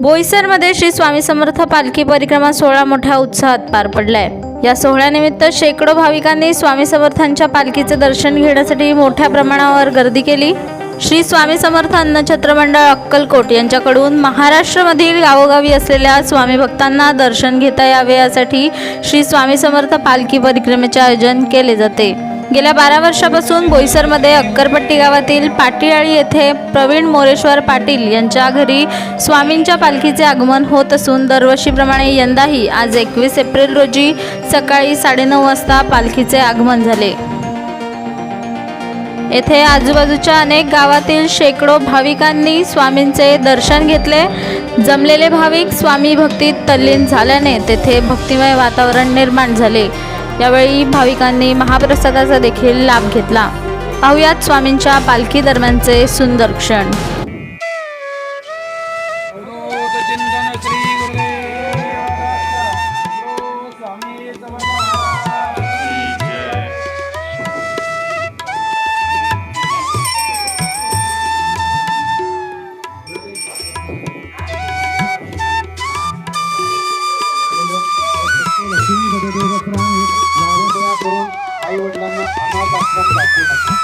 बोईसरमध्ये श्री स्वामी समर्थ पालखी परिक्रमा सोहळा मोठ्या उत्साहात पार पडलाय. या सोहळ्यानिमित्त शेकडो भाविकांनी स्वामी समर्थांच्या पालखीचे दर्शन घेण्यासाठी मोठ्या प्रमाणावर गर्दी केली. श्री स्वामी समर्थ अन्नछत्र मंडळ अक्कलकोट यांच्याकडून महाराष्ट्रामधील गावोगावी असलेल्या स्वामी भक्तांना दर्शन घेता यावे यासाठी श्री स्वामी समर्थ पालखी परिक्रमेचे आयोजन केले जाते. गेल्या बारा वर्षापासून बोईसरमध्ये अक्करपट्टी गावातील पाटीआळी येथे प्रवीण मोरेश्वर पाटील यांच्या घरी स्वामींच्या पालखीचे आगमन होत असून दरवर्षीप्रमाणे यंदाही आज एकवीस एप्रिल रोजी सकाळी साडेनऊ वाजता पालखीचे आगमन झाले. येथे आजूबाजूच्या अनेक गावातील शेकडो भाविकांनी स्वामींचे दर्शन घेतले. जमलेले भाविक स्वामी भक्तीत तल्लीन झाल्याने तेथे भक्तिमय वातावरण निर्माण झाले. यावेळी भाविकांनी महाप्रसादाचा देखील लाभ घेतला पाहुयात स्वामींच्या पालखी दरम्यानचे सुंदर क्षण Thank you. आईवडिलांना अनाथ आश्रम दाखवू नका